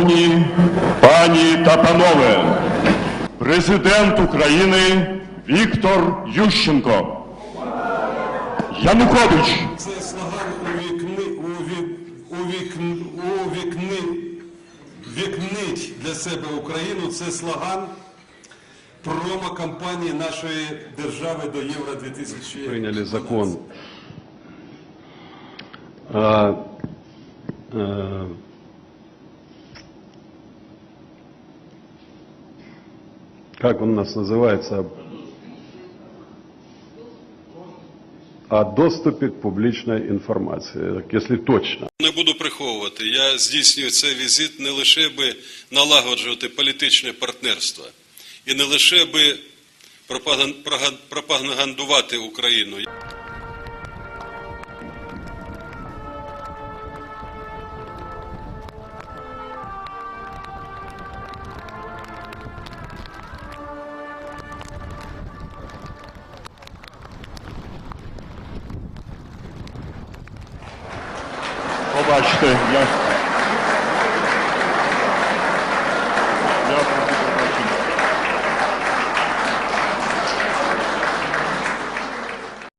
Шановні пані та панове, президент України Віктор Ющенко. Янукович. Це слоган увікни, уві, увікн, увікни, вікнить для себе Україну. Це слоган промо-кампанії нашої держави до Євро 2000. приняли закон о, э, как он у нас называется, о доступе к публичной информации, так, если точно. Не буду приховувати. Я здійснюю цей візит не лише би налагоджувати політичне партнерство і не лише би пропагандувати Україну. Побачте, я